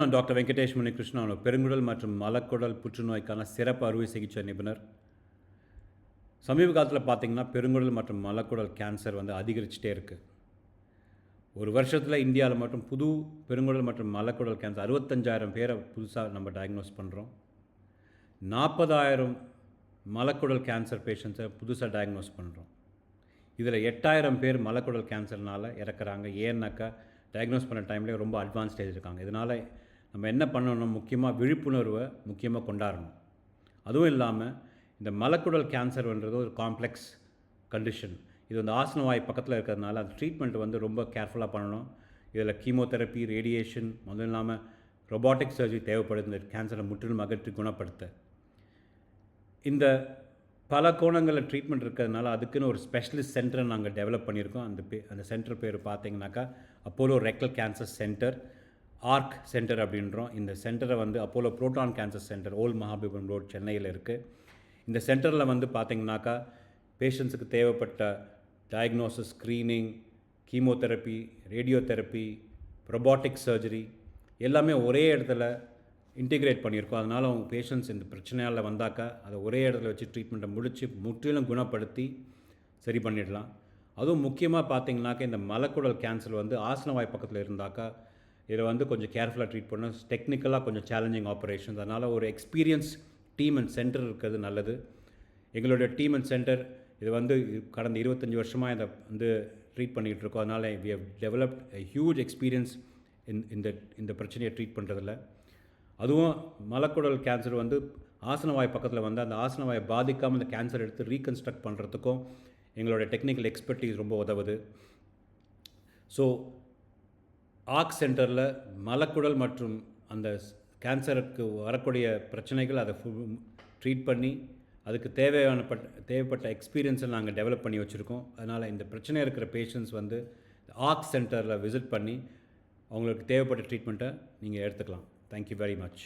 நான் டாக்டர் வெங்கடேஷ் முனிகிருஷ்ணன் பெருங்குடல் மற்றும் மலக்குடல் புற்றுநோய்க்கான சிறப்பு அறுவை சிகிச்சை நிபுணர். சமீப காலத்தில் பார்த்தீங்கன்னா பெருங்குடல் மற்றும் மலக்குடல் கேன்சர் வந்து அதிகரிச்சுட்டே இருக்குது ஒரு வருஷத்தில் இந்தியாவில் மட்டும் புது பெருங்குடல் மற்றும் மலக்குடல் கேன்சர் அறுபத்தஞ்சாயிரம் பேரை புதுசாக நம்ம டயக்னோஸ் பண்ணுறோம் நாற்பதாயிரம் மலக்குடல் கேன்சர் பேஷண்ட்ஸை புதுசாக டயக்னோஸ் பண்ணுறோம் இதில் எட்டாயிரம் பேர் மலக்குடல் கேன்சர்னால் இறக்குறாங்க. ஏன்னாக்கா டயக்னோஸ் பண்ண டைம்லேயே ரொம்ப அட்வான்ஸ் ஸ்டேஜ் இருக்காங்க. இதனால் நம்ம என்ன பண்ணணும்? முக்கியமாக விழிப்புணர்வை முக்கியமாக கொண்டாடணும். அதுவும் இல்லாமல் இந்த மலக்குடல் கேன்சர்ன்றது ஒரு காம்ப்ளெக்ஸ் கண்டிஷன் இது வந்து ஆசனவாய் பக்கத்தில் இருக்கிறதுனால அந்த ட்ரீட்மெண்ட் வந்து ரொம்ப கேர்ஃபுல்லாக பண்ணணும். இதில் கீமோதெரப்பி ரேடியேஷன் முதல்ல இல்லாமல் ரொபாட்டிக் சர்ஜரி தேவைப்படுது. இந்த கேன்சரை முற்றிலும் அகற்றி குணப்படுத்த. இந்த பல கோணங்களில் ட்ரீட்மெண்ட் இருக்கிறதுனால அதுக்குன்னு ஒரு ஸ்பெஷலிஸ்ட் சென்டரை நாங்கள் டெவலப் பண்ணியிருக்கோம். அந்த பே அந்த சென்டர் பேர் பார்த்தீங்கன்னாக்கா அப்போலோ ரெக்கல் கேன்சர் சென்டர் ஆர்க் சென்டர் அப்படின்றோம். இந்த சென்டரை வந்து Apollo proton cancer centre old Mahabalipuram road சென்னையில் இருக்குது இந்த சென்டரில் வந்து பார்த்தீங்கன்னாக்கா பேஷண்ட்ஸுக்கு தேவைப்பட்ட diagnosis screening chemotherapy radiotherapy robotic surgery எல்லாமே ஒரே இடத்துல இன்டிகிரேட் பண்ணியிருக்கோம். அதனால் அவங்க பேஷண்ட்ஸ் இந்த பிரச்சனையால் வந்தாக்கா அதை ஒரே இடத்துல வச்சு ட்ரீட்மெண்ட்டை முடித்து முற்றிலும் குணப்படுத்தி சரி பண்ணிடலாம். அதுவும் முக்கியமாக பார்த்தீங்கன்னாக்கா இந்த மலக்குடல் கேன்சர் வந்து ஆசனவாய் பக்கத்தில் இருந்தாக்கா இதை வந்து கொஞ்சம் கேர்ஃபுல்லாக ட்ரீட் பண்ணணும். டெக்னிக்கலாக கொஞ்சம் சேலஞ்சிங் ஆப்ரேஷன்ஸ் அதனால் ஒரு எக்ஸ்பீரியன்ஸ் டீம் அண்ட் சென்டர் இருக்கிறது நல்லது. எங்களுடைய டீம் அண்ட் சென்டர் இது வந்து கடந்த இருபத்தஞ்சி வருஷமாக இதை வந்து ட்ரீட் பண்ணிகிட்டு இருக்கோம். அதனால் we have developed huge experience இந்த இந்த பிரச்சனையை ட்ரீட் பண்ணுறதில்ல அதுவும் மலக்குடல் கேன்சர் வந்து ஆசனவாய் பக்கத்தில் வந்து அந்த ஆசனவாயை பாதிக்காமல் அந்த கேன்சர் எடுத்து ரீகன்ஸ்ட்ரக்ட் பண்ணுறதுக்கும் எங்களோட டெக்னிக்கல் எக்ஸ்பர்டீஸ் ரொம்ப உதவுது. ஸோ ஆக் சென்டரில் மலக்குடல் மற்றும் அந்த கேன்சருக்கு வரக்கூடிய பிரச்சனைகள் அதை ட்ரீட் பண்ணி அதுக்கு தேவையான பட் தேவைப்பட்ட எக்ஸ்பீரியன்ஸை நாங்கள் டெவலப் பண்ணி வச்சுருக்கோம். அதனால் இந்த பிரச்சனை இருக்கிற பேஷண்ட்ஸ் வந்து ஆக் சென்டரில் விசிட் பண்ணி அவங்களுக்கு தேவைப்பட்ட ட்ரீட்மெண்ட்டை நீங்கள் எடுத்துக்கலாம். Thank you very much